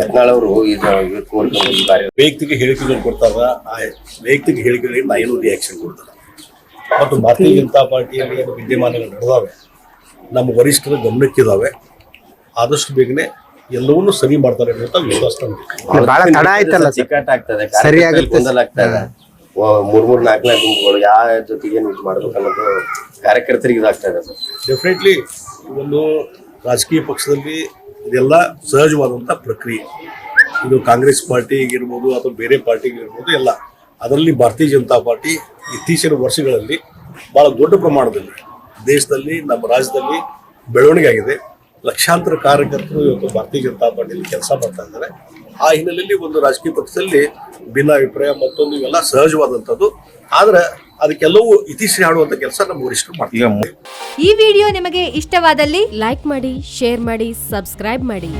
ಯತ್ನಾಳ್ ಅವರು ಇದು ಯೂತ್ ಮೋರ್ಚಾ ಬಾರಿ ವೈಯಕ್ತಿಕ ಹೇಳಿಕೆಗಳು ಕೊಡ್ತಾರ. ಆ ವೈಯಕ್ತಿಕ ಹೇಳಿಕೆಗಳಿಗೆ ನಾ ಏನು ರಿಯಾಕ್ಷನ್ ಕೊಡ್ತಾರೆ. ಮತ್ತು ಭಾರತೀಯ ಜನತಾ ಪಾರ್ಟಿಯಲ್ಲಿ ಏನು ವಿದ್ಯಮಾನಗಳು ನಡೆದಾವೆ ನಮ್ಮ ವರಿಷ್ಠರ ಗಮನಕ್ಕಿದ್ದಾವೆ ಆದಷ್ಟು ಬೇಗನೆ ಎಲ್ಲವನ್ನೂ ಸರಿ ಮಾಡ್ತಾರೆ ಅಂತ ವಿಶ್ವಾಸ ನಮ್ಗೆ. ಮೂರ್ ಮೂರ್ ನಾಲ್ಕು ನಾಲ್ಕು ಗುಂಪುಗಳು ಯಾವ ಜೊತೆಗೆ ಏನು ಇದು ಮಾಡ್ಬೇಕು ಅನ್ನೋದು ಕಾರ್ಯಕರ್ತರಿಗೆ ಇದಾಗ್ತಾ ಇದೆ ಡೆಫಿನೆಟ್ಲಿ ಒಂದು ರಾಜಕೀಯ ಪಕ್ಷದಲ್ಲಿ ಇದೆಲ್ಲ ಸಹಜವಾದಂಥ ಪ್ರಕ್ರಿಯೆ. ಇದು ಕಾಂಗ್ರೆಸ್ ಪಾರ್ಟಿಗಿರ್ಬೋದು ಅಥವಾ ಬೇರೆ ಪಾರ್ಟಿಗಿರ್ಬೋದು ಎಲ್ಲ. ಅದರಲ್ಲಿ ಭಾರತೀಯ ಜನತಾ ಪಾರ್ಟಿ ಇತ್ತೀಚಿನ ವರ್ಷಗಳಲ್ಲಿ ಭಾಳ ದೊಡ್ಡ ಪ್ರಮಾಣದಲ್ಲಿ ದೇಶದಲ್ಲಿ, ನಮ್ಮ ರಾಜ್ಯದಲ್ಲಿ ಬೆಳವಣಿಗೆ ಆಗಿದೆ. ಲಕ್ಷಾಂತರ ಕಾರ್ಯಕರ್ತರು ಇವತ್ತು ಭಾರತೀಯ ಜನತಾ ಪಾರ್ಟಿಯಲ್ಲಿ ಕೆಲಸ ಮಾಡ್ತಾ ಇದ್ದಾರೆ. ಆ ಹಿನ್ನೆಲೆಯಲ್ಲಿ ಒಂದು ರಾಜಕೀಯ ಪಕ್ಷದಲ್ಲಿ ಭಿನ್ನಾಭಿಪ್ರಾಯ ಮತ್ತೊಂದು ಇವೆಲ್ಲ ಸಹಜವಾದಂಥದ್ದು ಆದ್ರೆ ಅದಕ್ಕೆಲ್ಲವೂ ಇತಿಶ್ರೀ ಆಡುವಂತ ಕೆಲಸ ನಮ್ಮ ವರಿಷ್ಠರು ಮಾಡ್ತೀವಿ ಈ ವಿಡಿಯೋ ನಿಮಗೆ ಇಷ್ಟವಾದಲ್ಲಿ ಲೈಕ್ ಮಾಡಿ ಶೇರ್ ಮಾಡಿ ಸಬ್ಸ್ಕ್ರೈಬ್ ಮಾಡಿ.